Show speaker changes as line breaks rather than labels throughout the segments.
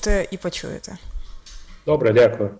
Те і почуєте.
Добре, дякую.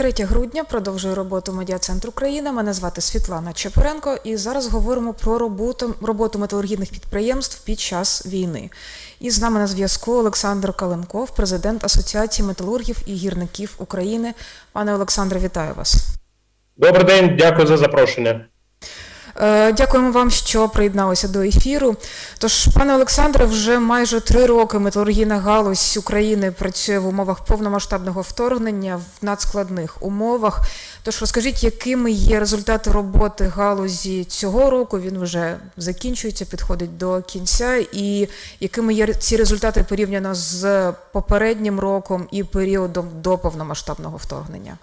Третє грудня продовжує роботу медіа-центр України. Мене звати Світлана Чепуренко, і зараз говоримо про роботу, роботу металургійних підприємств під час війни. І з нами на зв'язку Олександр Каленков, президент Асоціації металургів і гірників України. Пане Олександре, вітаю вас.
Добрий день, дякую за запрошення.
Е, Дякуємо вам, що приєдналися до ефіру. Тож, пане Олександре, вже майже три роки металургійна галузь України працює в умовах повномасштабного вторгнення в надскладних умовах. Тож розкажіть, якими є результати роботи галузі цього року? Він вже закінчується, підходить до кінця, і якими є ці результати порівняно з попереднім роком і періодом до повномасштабного вторгнення?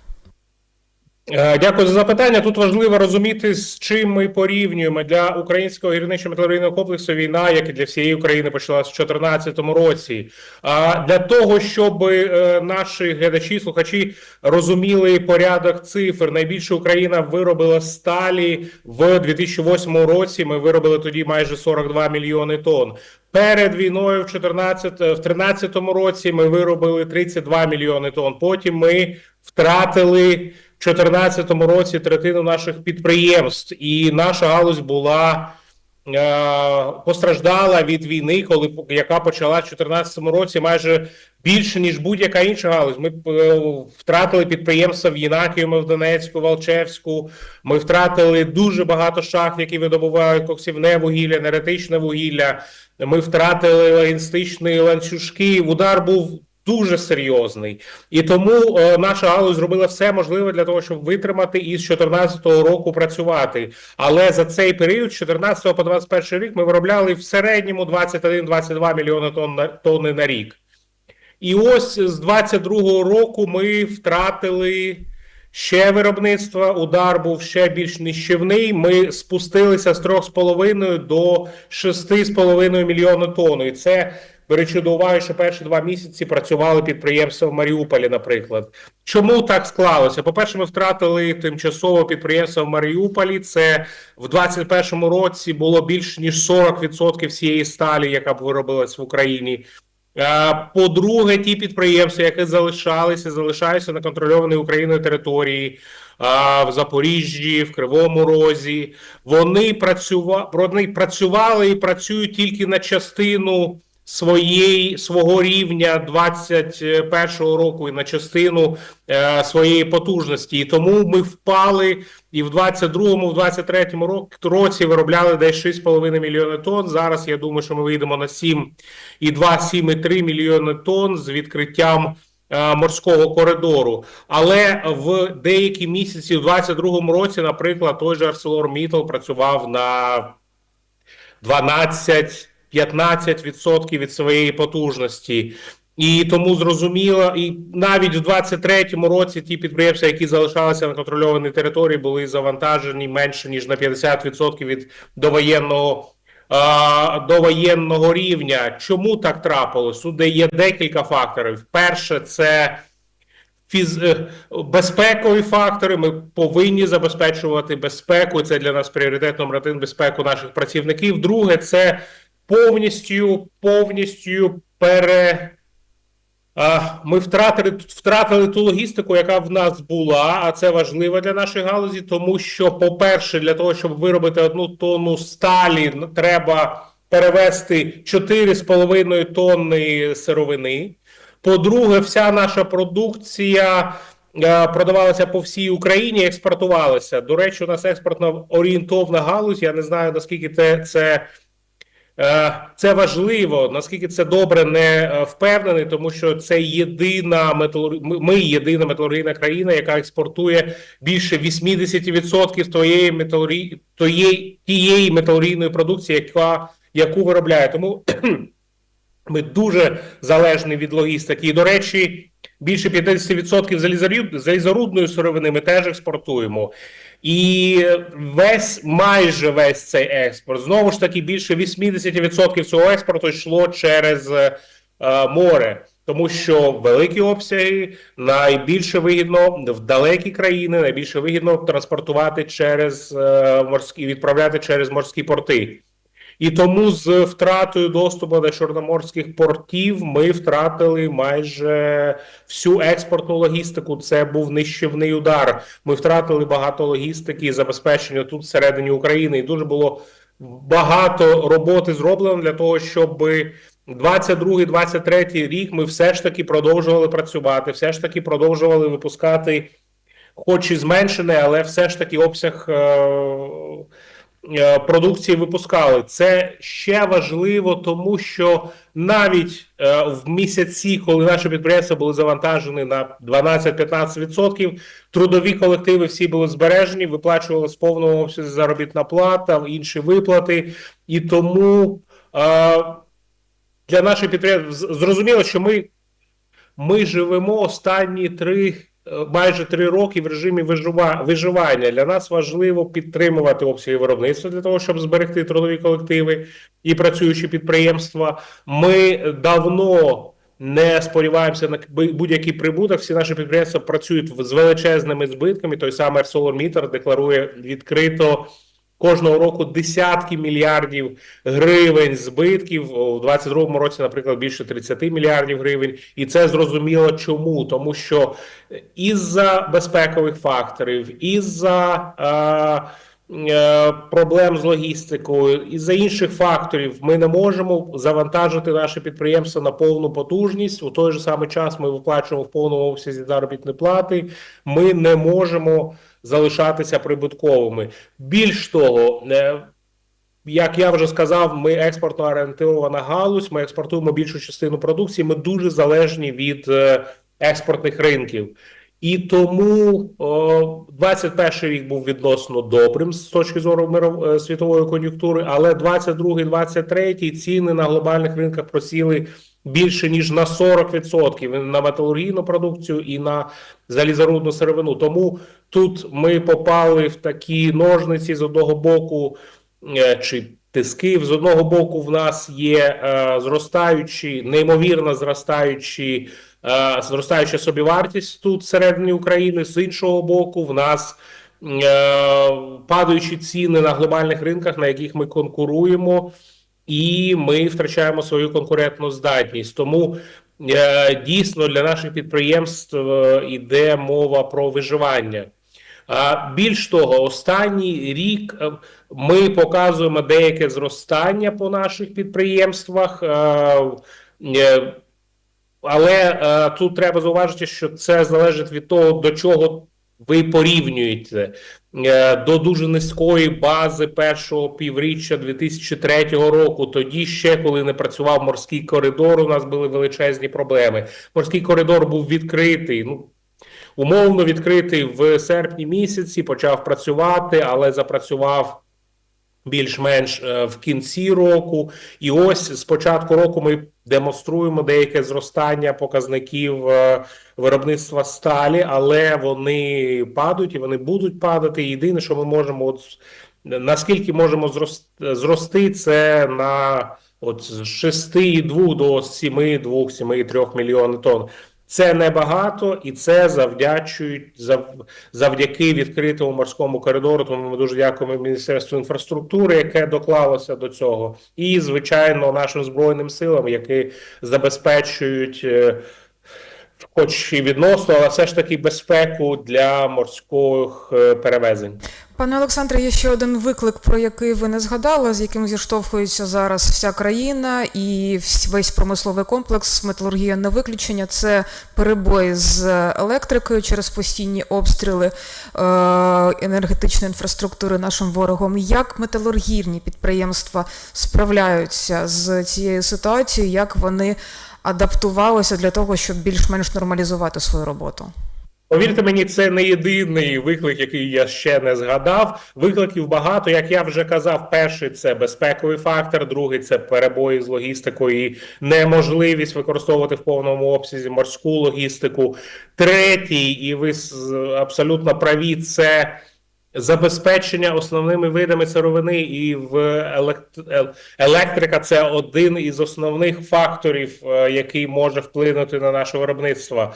Е, Дякую за запитання. Тут важливо розуміти, з чим ми порівнюємо для українського гірничо металургійного комплексу. Війна, як і для всієї України, почалася в 2014 році. А для того, щоб е, наші глядачі, слухачі розуміли порядок цифр, найбільше Україна виробила сталі в 2008 році. Ми виробили тоді майже 42 мільйони тонн. Перед війною в 14, в 13 році ми виробили 32 мільйони тонн. Потім ми втратили в 2014 році третину наших підприємств, і наша галузь була е, постраждала від війни, коли яка почалась в 2014 році, майже більше ніж будь-яка інша галузь. Ми е, втратили підприємства в Єнакіумі, в Донецьку, Волчевську. Ми втратили дуже багато шахт, які видобувають коксівне вугілля, енергетичне вугілля. Ми втратили логістичні ланцюжки. Удар був дуже серйозний, і тому е, наша галузь зробила все можливе для того, щоб витримати і з 2014 року працювати. Але за цей період, з 14 по 21 рік, ми виробляли в середньому 21-22 мільйони тонн тонни на рік. І ось з 22-го року ми втратили ще виробництво. Удар був ще більш нищівний. Ми спустилися з 3,5 до 6,5 мільйона тонн. І це беручи до уваги, що перші два місяці працювали підприємства в Маріуполі, наприклад. Чому так склалося? По-перше, ми втратили тимчасово підприємство в Маріуполі. Це в 2021 році було більш ніж 40% всієї сталі, яка б виробилась в Україні. По-друге, ті підприємства, які залишалися, залишаються на контрольованій Україною території в Запоріжжі, в Кривому Розі. Вони працювали, вони працювали і працюють тільки на частину своєї свого рівня 21-го року і на частину е, своєї потужності. І тому ми впали і в 22-му, в 23-му рок- році виробляли десь 6,5 мільйони тонн. Зараз я думаю, що ми вийдемо на 7 і 2,7,3 мільйони тонн з відкриттям е, морського коридору. Але в деякі місяці, в 22-му році, наприклад, той же ArcelorMittal працював на 12-15% від своєї потужності. І тому зрозуміло, і навіть в 23-му році ті підприємства, які залишалися на контрольованій території, були завантажені менше ніж на 50% від довоєнного а, довоєнного рівня. Чому так трапилось? Де є декілька факторів. Перше, це фіз... е, безпекові фактори. Ми повинні забезпечувати безпеку. Це для нас пріоритет номер один безпеку наших працівників. Друге, це повністю повністю пере. Ми втратили втратили ту логістику, яка в нас була, а це важливо для нашої галузі, тому що, по-перше, для того, щоб виробити одну тонну сталі, треба перевести 4,5 тонни сировини. По-друге, вся наша продукція продавалася по всій Україні, експортувалася. До речі, у нас експортно орієнтовна галузь. Я не знаю наскільки це, це Це важливо, наскільки це добре, не е, впевнений, тому що це єдина металур... ми- єдина металургійна країна, яка експортує більше 80% тієї металургі... тієї... тієї металургійної продукції, яка яку виробляє. Тому ми дуже залежні від логістики. І, до речі, більше 50% залізорюд- залізорудної сировини ми теж експортуємо. І весь, майже весь цей експорт, знову ж таки, більше 80% цього експорту йшло через е, море. Тому що великі обсяги найбільше вигідно в далекі країни, найбільше вигідно транспортувати через е, морські, відправляти через морські порти. І тому з втратою доступу до чорноморських портів ми втратили майже всю експортну логістику. Це був нищівний удар. Ми втратили багато логістики і забезпечення тут всередині України. І дуже було багато роботи зроблено для того, щоб 22-23 рік ми все ж таки продовжували працювати, все ж таки продовжували випускати, хоч і зменшений, але все ж таки обсяг. е, продукції випускали. Це ще важливо, тому що навіть е, в місяці, коли наші підприємства були завантажені на 12-15%, трудові колективи всі були збережені, виплачували з повного обсязі заробітна плата, інші виплати, і тому е, для наших підприємств зрозуміло, що ми, ми живемо останні три. Майже три роки в режимі вижива- виживання. Для нас важливо підтримувати обсяги виробництва для того, щоб зберегти трудові колективи і працюючі підприємства. Ми давно не сподіваємося на будь-який прибуток. Всі наші підприємства працюють з величезними збитками. Той самий ArcelorMittal декларує відкрито кожного року десятки мільярдів гривень збитків. У 22-му році, наприклад, більше 30 мільярдів гривень. І це зрозуміло чому, тому що із-за безпекових факторів, із-за е, е, проблем з логістикою, із-за інших факторів ми не можемо завантажити наші підприємства на повну потужність. У той же самий час ми виплачуємо в повному обсязі заробітні плати. Ми не можемо залишатися прибутковими. Більш того, е, як я вже сказав, ми експортно орієнтована галузь. Ми експортуємо більшу частину продукції. Ми дуже залежні від е, експортних ринків. І тому о, 21 рік був відносно добрим з точки зору миров, е, світової кон'юнктури, але 22-23 ціни на глобальних ринках просіли більше ніж на 40% на металургійну продукцію і на залізорудну сировину. Тому тут ми попали в такі ножниці з одного боку е, чи тиски. З одного боку, в нас є е, зростаючі, неймовірно зростаючі, зростаюча собівартість тут всередині України. З іншого боку, в нас е, падаючі ціни на глобальних ринках, на яких ми конкуруємо, і ми втрачаємо свою конкурентну здатність. Тому е, дійсно для наших підприємств е, іде мова про виживання. Більш того, останній рік е, ми показуємо деяке зростання по наших підприємствах, е, е, але е, тут треба зауважити, що це залежить від того, до чого ви порівнюєте Е, до дуже низької бази першого півріччя 2003 року. Тоді ще коли не працював морський коридор, у нас були величезні проблеми. Морський коридор був відкритий. Ну умовно відкритий в серпні місяці, почав працювати, але запрацював більш-менш е, в кінці року. І ось з початку року ми демонструємо деяке зростання показників е, виробництва сталі, але вони падають і вони будуть падати. Єдине, що ми можемо, от наскільки можемо зрости це на от з 6,2 до 7,2, 7,3 мільйони тонн. Це небагато, і це завдячують зав, завдяки відкритому морському коридору. Тому ми дуже дякуємо Міністерству інфраструктури, яке доклалося до цього, і звичайно нашим збройним силам, які забезпечують е, хоч і відносно, але все ж таки безпеку для морських е, перевезень.
Пане Олександре, є ще один виклик, про який ви не згадали, з яким зіштовхується зараз вся країна і весь промисловий комплекс, металургія не виключення. Це перебої з електрикою через постійні обстріли е, енергетичної інфраструктури нашим ворогом. Як металургійні підприємства справляються з цією ситуацією? Як вони адаптувалися для того, щоб більш-менш нормалізувати свою роботу?
Повірте мені, це не єдиний виклик, який я ще не згадав. Викликів багато. Як я вже казав, перший це безпековий фактор, другий це перебої з логістикою і неможливість використовувати в повному обсязі морську логістику. Третій, і ви абсолютно праві, це забезпечення основними видами сировини і в елект- електрика це один із основних факторів, е, який може вплинути на наше виробництво.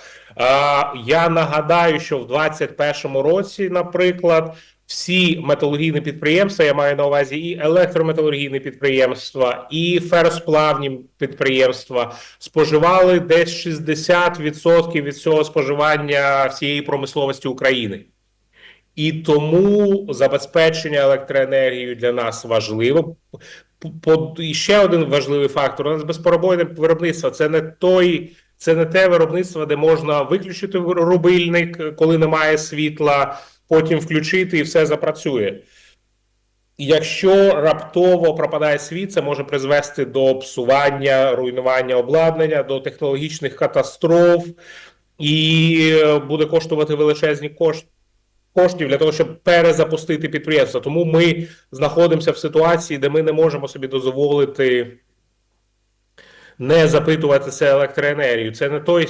Я нагадаю, що в 2021 році, наприклад, всі металургійні підприємства, я маю на увазі і електрометалургійні підприємства, і феросплавні підприємства споживали десь 60% від цього споживання всієї промисловості України. І тому забезпечення електроенергією для нас важливо. І ще один важливий фактор: у нас безперебойне виробництво. Це не той, це не те виробництво, де можна виключити рубильник, коли немає світла, потім включити і все запрацює. Якщо раптово пропадає світ, це може призвести до псування, руйнування обладнання, до технологічних катастроф, і е, буде коштувати величезні кошти коштів для того, щоб перезапустити підприємство. Тому ми знаходимося в ситуації, де ми не можемо собі дозволити не запитуватися електроенергію. Це не той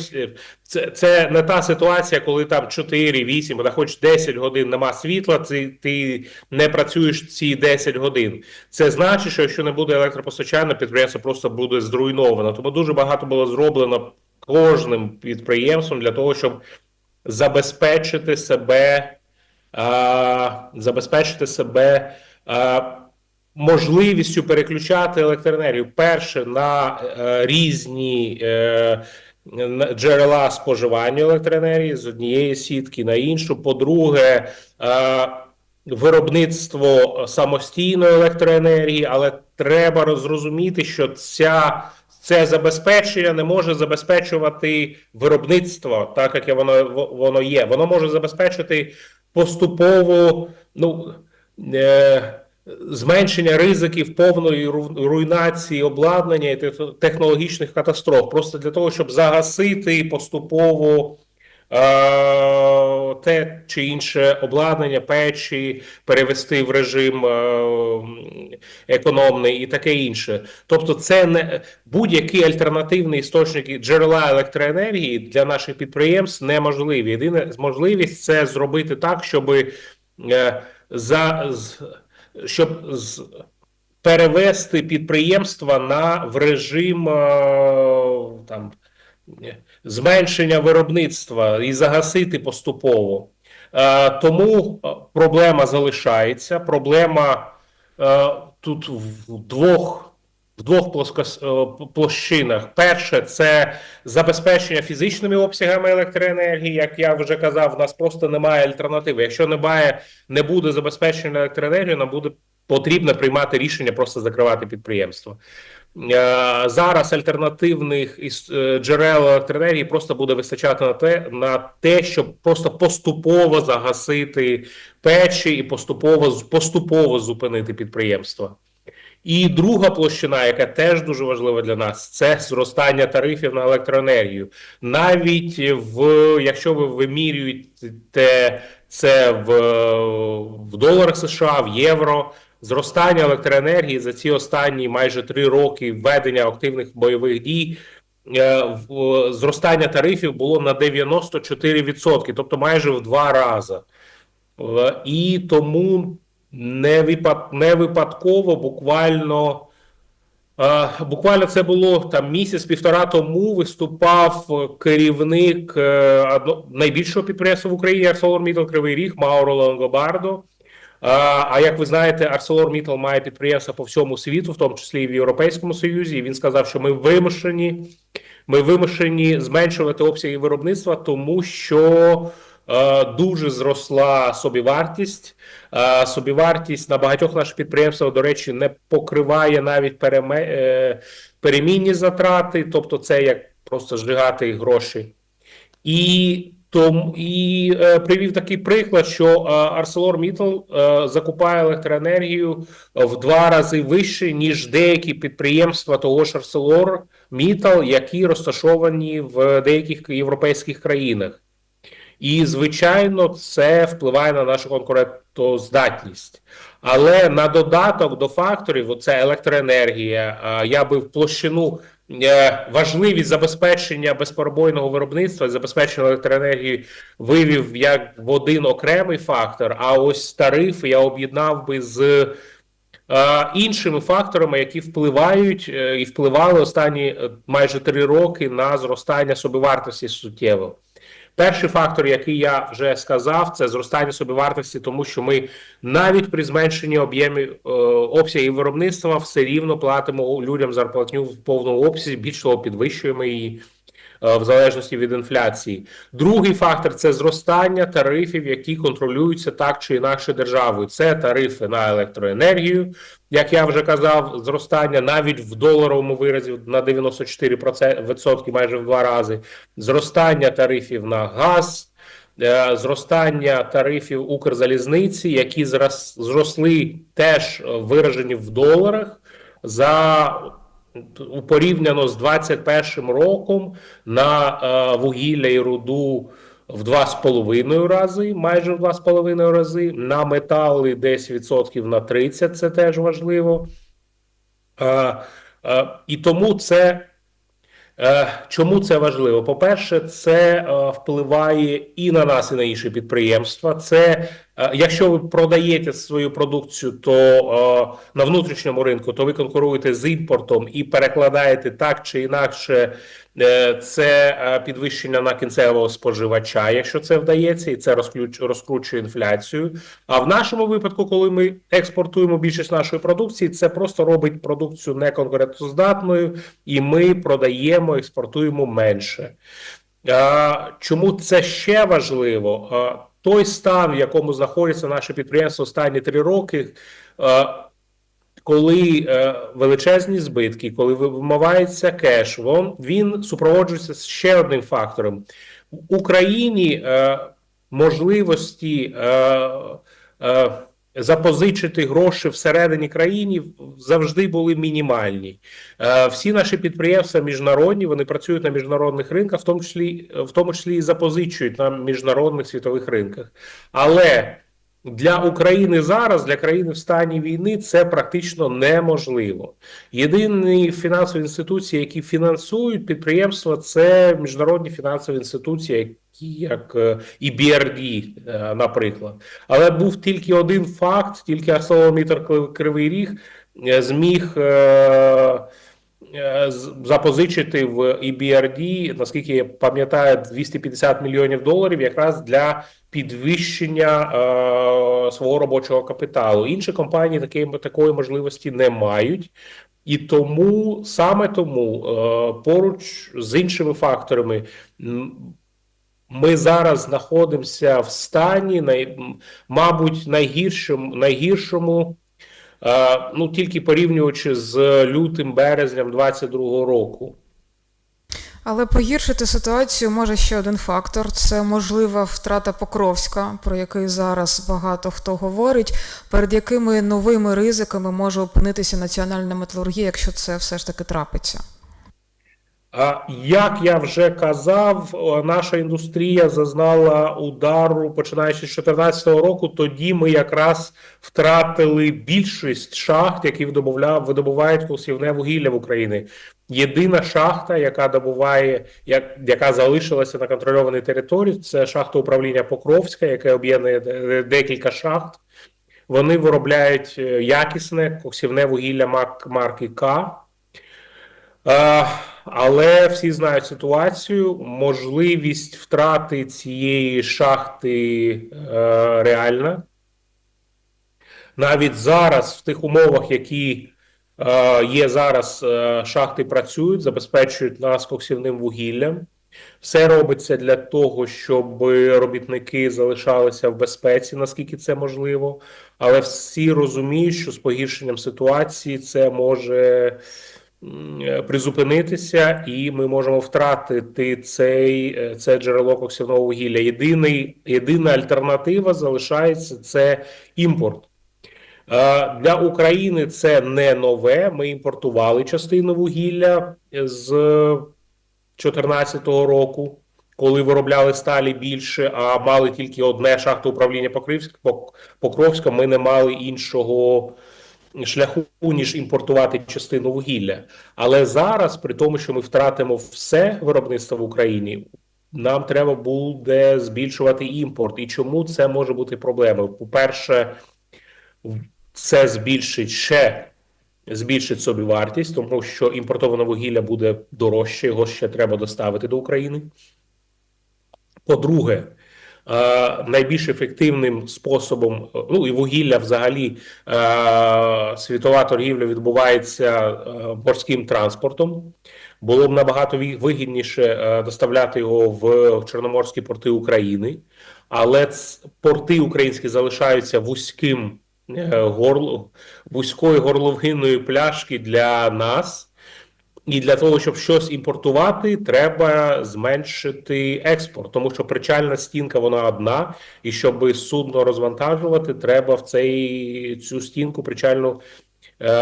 це, це не та ситуація, коли там 4, 8, або хоч 10 годин нема світла, ти, ти не працюєш ці 10 годин. Це значить, що якщо не буде електропостачання, підприємство просто буде зруйновано. Тому дуже багато було зроблено кожним підприємством для того, щоб забезпечити себе, забезпечити себе можливістю переключати електроенергію. Перше на е, різні е, джерела споживання електроенергії з однієї сітки на іншу. По-друге, е, виробництво самостійної електроенергії, але треба зрозуміти, що ця це забезпечення не може забезпечувати виробництво, так як воно воно є. Воно може забезпечити поступово ну, е, зменшення ризиків повної руйнації обладнання і технологічних катастроф, просто для того, щоб загасити поступово. Е, Те чи інше обладнання, печі перевести в режим е, економний і таке інше. Тобто, це не будь-які альтернативні істочники джерела електроенергії для наших підприємств неможливі. Єдина можливість це зробити так, щоб е, за щоб з, перевести підприємства на в режим там зменшення виробництва і загасити поступово. Е, Тому е, проблема залишається. Проблема е, тут в двох. В двох площинах. Перше це забезпечення фізичними обсягами електроенергії. Як я вже казав, в нас просто немає альтернативи. Якщо немає, не буде забезпечення електроенергією, нам буде потрібно приймати рішення просто закривати підприємство. Е, Зараз альтернативних е, джерел електроенергії просто буде вистачати на те, на те, щоб просто поступово загасити печі і поступово поступово зупинити підприємства. І друга площина, яка теж дуже важлива для нас, це зростання тарифів на електроенергію. Навіть в якщо ви вимірюєте це в, в доларах США, в євро, зростання електроенергії за ці останні майже три роки введення активних бойових дій. е, Зростання тарифів було на 94%, тобто майже в два рази. Е, І тому не, випад, не випадково, буквально, е, буквально це було там місяць-півтора тому виступав керівник найбільшого підприємства в Україні ArcelorMittal Кривий Ріг Мауро Лонгобардо. А як ви знаєте, ArcelorMittal має підприємства по всьому світу, в тому числі і в Європейському Союзі. І він сказав, що ми вимушені Ми вимушені зменшувати обсяги виробництва, тому що е, дуже зросла собівартість. Е, собівартість на багатьох наших підприємствах, до речі, не покриває навіть е, перемінні затрати, тобто це як просто зжигати гроші. І тому і е, привів такий приклад, що е, ArcelorMittal е, закупає електроенергію в два рази вище, ніж деякі підприємства того ж ArcelorMittal, які розташовані в деяких європейських країнах. І, звичайно, це впливає на нашу конкурентоздатність. Але на додаток до факторів, це електроенергія, е, я би в площину важливість забезпечення безперебойного виробництва, забезпечення електроенергії вивів як в один окремий фактор. А ось тарифи я об'єднав би з е, іншими факторами, які впливають е, і впливали останні е, майже три роки на зростання собівартості суттєво. Перший фактор, який я вже сказав, це зростання собівартості, тому що ми навіть при зменшенні об'ємів е, обсягів виробництва все рівно платимо людям зарплатню в повному обсязі, більш того, підвищуємо її в залежності від інфляції. Другий фактор це зростання тарифів, які контролюються так чи інакше державою. Це тарифи на електроенергію, як я вже казав, зростання навіть в доларовому виразі на 94%, майже в два рази, зростання тарифів на газ. е, Зростання тарифів Укрзалізниці, які зросли теж е, виражені в доларах за порівняно з 21 роком на е, вугілля і руду в 2,5 рази, майже в 2,5 рази, на метали десь відсотків на 30, це теж важливо. Е, е, і тому це Чому це важливо? По-перше, це впливає і на нас, і на інші підприємства. Це якщо ви продаєте свою продукцію, то е, на внутрішньому ринку, то ви конкуруєте з імпортом і перекладаєте так чи інакше е, це е, підвищення на кінцевого споживача, якщо це вдається, і це розкручує інфляцію. А в нашому випадку, коли ми експортуємо більшість нашої продукції, це просто робить продукцію неконкурентоздатною, і ми продаємо, експортуємо менше. Чому це ще важливо? Той стан, в якому знаходиться наше підприємство останні три роки, коли е, величезні збитки, коли вимивається кеш, він супроводжується ще одним фактором. В Україні е, можливості е, е, запозичити гроші всередині країни завжди були мінімальні. Е, Всі наші підприємства міжнародні, вони працюють на міжнародних ринках, в тому числі, в тому числі і запозичують на міжнародних світових ринках. Але для України зараз, для країни в стані війни, це практично неможливо. Єдині фінансові інституції, які фінансують підприємства, це міжнародні фінансові інституції, які як е, EBRD, е, наприклад. Але був тільки один факт: тільки ArcelorMittal Кривий Ріг е, зміг. е, Запозичити в EBRD, наскільки я пам'ятаю, 250 мільйонів доларів якраз для підвищення е, свого робочого капіталу. Інші компанії такої, такої можливості не мають. І тому саме тому е, поруч з іншими факторами ми зараз знаходимося в стані, най, мабуть, найгіршому, найгіршому, е, ну тільки порівнюючи з лютим березням 22-го року.
Але погіршити ситуацію може ще один фактор це можлива втрата Покровська, про який зараз багато хто говорить, перед якими новими ризиками може опинитися національна металургія, якщо це все ж таки трапиться.
Як я вже казав, наша індустрія зазнала удару починаючи з 2014 року. Тоді ми якраз втратили більшість шахт, які видобувля- видобувають косівне вугілля в Україні. Єдина шахта, яка добуває, як, яка залишилася на контрольованій території, це шахта управління Покровська, яке об'єднує декілька шахт. Вони виробляють е, якісне коксівне вугілля марки К. Е, Але всі знають ситуацію. Можливість втрати цієї шахти е, реальна. Навіть зараз, в тих умовах, які Е, Є зараз шахти працюють, забезпечують нас коксівним вугіллям. Все робиться для того, щоб робітники залишалися в безпеці, наскільки це можливо. Але всі розуміють, що з погіршенням ситуації це може призупинитися, і ми можемо втратити цей, е, це джерело коксівного вугілля. Єдиний, єдина альтернатива залишається це імпорт. Е, Для України це не нове. Ми імпортували частину вугілля з 2014 року, коли виробляли сталі більше, а мали тільки одне шахту управління Покровська. Ми не мали іншого шляху, ніж імпортувати частину вугілля. Але зараз, при тому, що ми втратимо все виробництво в Україні, нам треба буде збільшувати імпорт. І чому це може бути проблемою? По-перше, це збільшить ще збільшить собі вартість, тому що імпортоване вугілля буде дорожче, його ще треба доставити до України. По-друге, найбільш ефективним способом, е, ну і вугілля взагалі е, світова торгівля відбувається е, морським транспортом. Було б набагато вигідніше е, доставляти його в Чорноморські порти України, але порти українські залишаються вузьким е, горло, вузькою горловиною пляшки для нас. І для того, щоб щось імпортувати, треба зменшити експорт, тому що причальна стінка вона одна, і щоб судно розвантажувати, треба в цей цю стінку причальну е,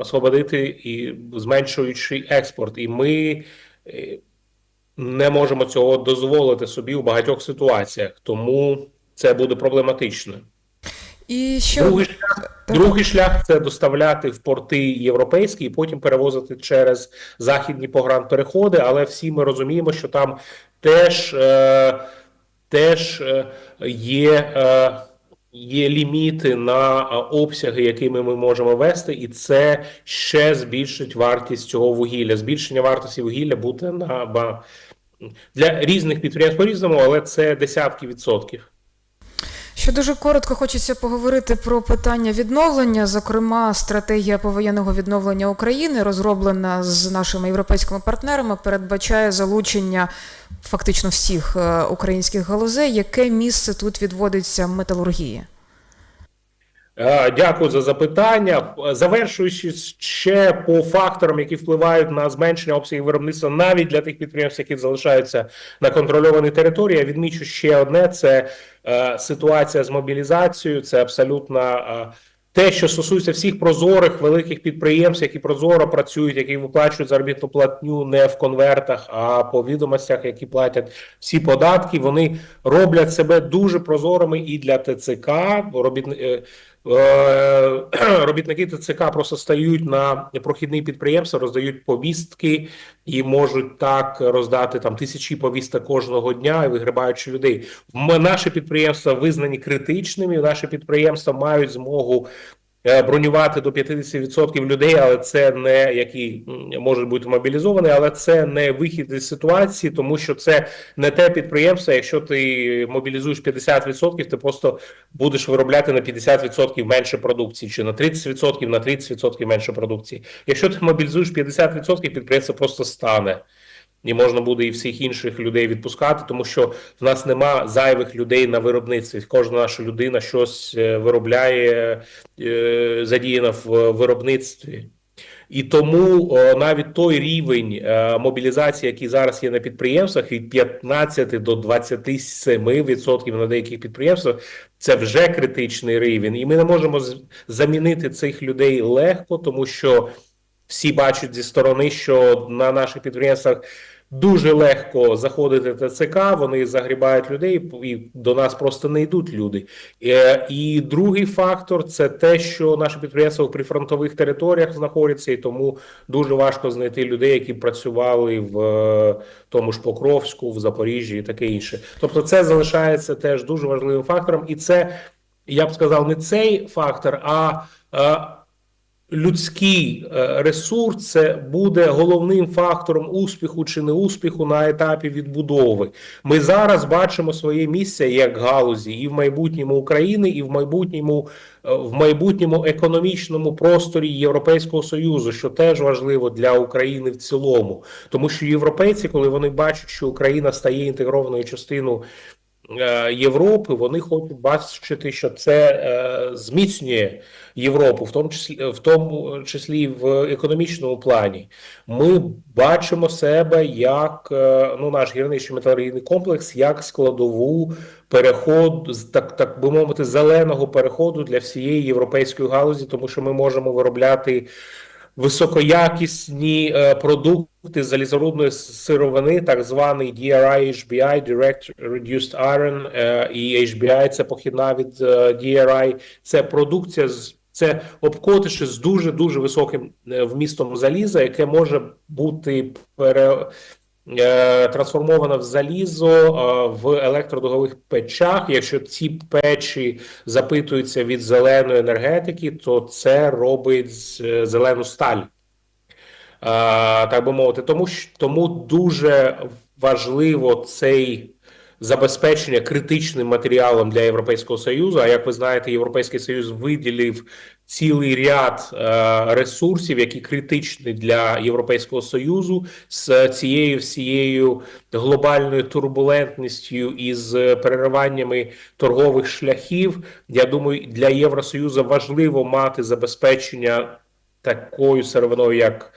освободити і зменшуючи експорт. І ми е, не можемо цього дозволити собі у багатьох ситуаціях, тому це буде проблематично.
І ще
Другий шлях, другий шлях це доставляти в порти європейські і потім перевозити через західні погранпереходи. Але всі ми розуміємо, що там теж, е, теж е, є, е, є ліміти на е, обсяги, якими ми можемо вести, і це ще збільшить вартість цього вугілля. Збільшення вартості вугілля буде на ба- для різних підприємств по-різному, але це десятки відсотків.
Ще дуже коротко хочеться поговорити про питання відновлення. Зокрема, стратегія повоєнного відновлення України, розроблена з нашими європейськими партнерами, передбачає залучення фактично всіх е, українських галузей. Яке місце тут відводиться металургії?
Е, Дякую за запитання. Завершуючи ще по факторам, які впливають на зменшення обсягів виробництва навіть для тих підприємств, які залишаються на контрольованій території, я відмічу ще одне: це е, ситуація з мобілізацією. Це абсолютно е, те, що стосується всіх прозорих великих підприємств, які прозоро працюють, які виплачують заробітну платню не в конвертах, а по відомостях, які платять всі податки. Вони роблять себе дуже прозорими і для ТЦК. Робітни, е, Е, робітники ТЦК просто стають на прохідні підприємства, роздають повістки і можуть так роздати там тисячі повісток кожного дня і вигрибаючи людей. М- Наші підприємства визнані критичними. Наші підприємства мають змогу е, бронювати до 50% людей, але це не які можуть бути мобілізовані, але це не вихід із ситуації, тому що це не те підприємство. Якщо ти мобілізуєш 50%, ти просто будеш виробляти на 50% менше продукції, чи на 30% на 30% менше продукції. Якщо ти мобілізуєш 50%, підприємство просто стане. І можна буде і всіх інших людей відпускати, тому що в нас нема зайвих людей на виробництві. Кожна наша людина щось е, виробляє, е, задіяна в виробництві. І тому навіть той рівень е, мобілізації, який зараз є на підприємствах, від 15 до 27% на деяких підприємствах, це вже критичний рівень. І ми не можемо замінити цих людей легко, тому що всі бачать зі сторони, що на наших підприємствах дуже легко заходити в ТЦК, вони загрібають людей, і до нас просто не йдуть люди. Е, І другий фактор це те, що наші підприємства в прифронтових територіях знаходяться, і тому дуже важко знайти людей, які працювали в е, тому ж Покровську, в Запоріжжі і таке інше. Тобто, це залишається теж дуже важливим фактором, і це я б сказав не цей фактор, а. Людський е, ресурс це буде головним фактором успіху чи неуспіху на етапі відбудови. Ми зараз бачимо своє місце як галузі і в майбутньому України, і в майбутньому е, в майбутньому економічному просторі Європейського союзу, що теж важливо для України в цілому, тому що європейці, коли вони бачать, що Україна стає інтегрованою частиною Європи, вони хочуть бачити, що це е, зміцнює Європу, в тому числі в тому числі в економічному плані. Ми бачимо себе як е, ну наш гірничо металургійний комплекс, як складову переходу так, так би мовити, зеленого переходу для всієї європейської галузі, тому що ми можемо виробляти високоякісні е, продукти залізорудної сировини, так званий DRI HBI, Direct Reduced Iron, е, і HBI – це похідна від е, DRI. Це продукція з це обкотиші з дуже дуже високим е, вмістом заліза, яке може бути пере трансформовано в залізо в електродугових печах. Якщо ці печі запитуються від зеленої енергетики, то це робить зелену сталь. Е, Так би мовити, тому тому дуже важливо цей забезпечення критичним матеріалом для Європейського Союзу. А як ви знаєте, Європейський Союз виділив цілий ряд е, ресурсів, які критичні для Європейського Союзу з цією всією глобальною турбулентністю і з перериваннями торгових шляхів. Я думаю, для Євросоюзу важливо мати забезпечення такою сировиною, як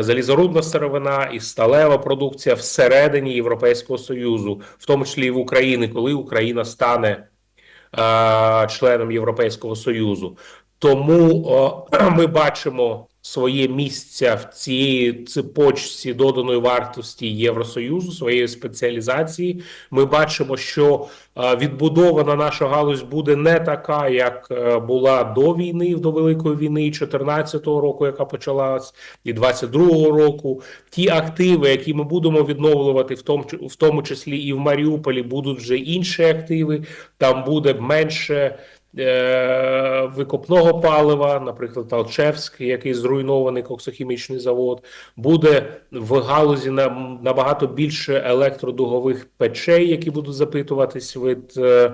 залізорудна сировина і сталева продукція всередині Європейського Союзу, в тому числі і в Україні, коли Україна стане е, членом Європейського Союзу. Тому е, ми бачимо своє місце в цій цепочці доданої вартості Євросоюзу, своєї спеціалізації. Ми бачимо, що е, відбудована наша галузь буде не така, як е, була до війни, до Великої війни 2014 року, яка почалась, і 22-го року. Ті активи, які ми будемо відновлювати, в тому, в тому числі і в Маріуполі, будуть вже інші активи. Там буде менше е, викопного палива, наприклад, Алчевський, який зруйнований коксохімічний завод, буде в галузі на, набагато більше електродугових печей, які будуть запитуватись від. е,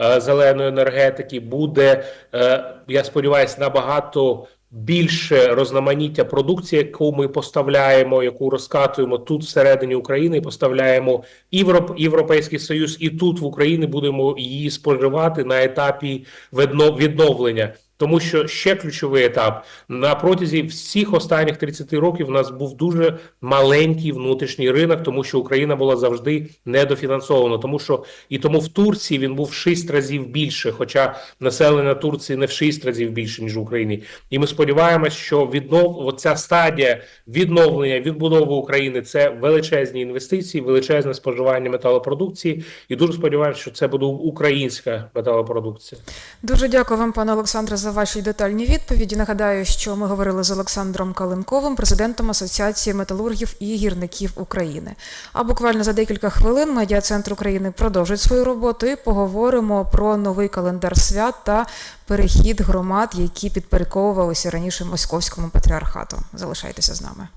е, Зеленої енергетики буде, я сподіваюся, набагато більше розноманіття продукції, яку ми поставляємо, яку розкатуємо тут всередині України, поставляємо Європ- Європейський Союз, і тут в Україні будемо її споживати на етапі відно- відновлення. Тому що ще ключовий етап на протязі всіх останніх 30 років у нас був дуже маленький внутрішній ринок, тому що Україна була завжди недофінансована. Тому що і тому в Турції він був в 6 разів більше, хоча населення Турції не в 6 разів більше ніж в Україні. І ми сподіваємось, що віднов оця стадія відновлення відбудови України це величезні інвестиції, величезне споживання металопродукції. І дуже сподіваємося, що це буде українська металопродукція.
Дуже дякую вам, пане Олександре, за ваші детальні відповіді. Нагадаю, що ми говорили з Олександром Калинковим, президентом Асоціації металургів і гірників України. А буквально за декілька хвилин медіа центр України продовжить свою роботу і поговоримо про новий календар свят та перехід громад, які підпорядковувалися раніше московському патріархату. Залишайтеся з нами.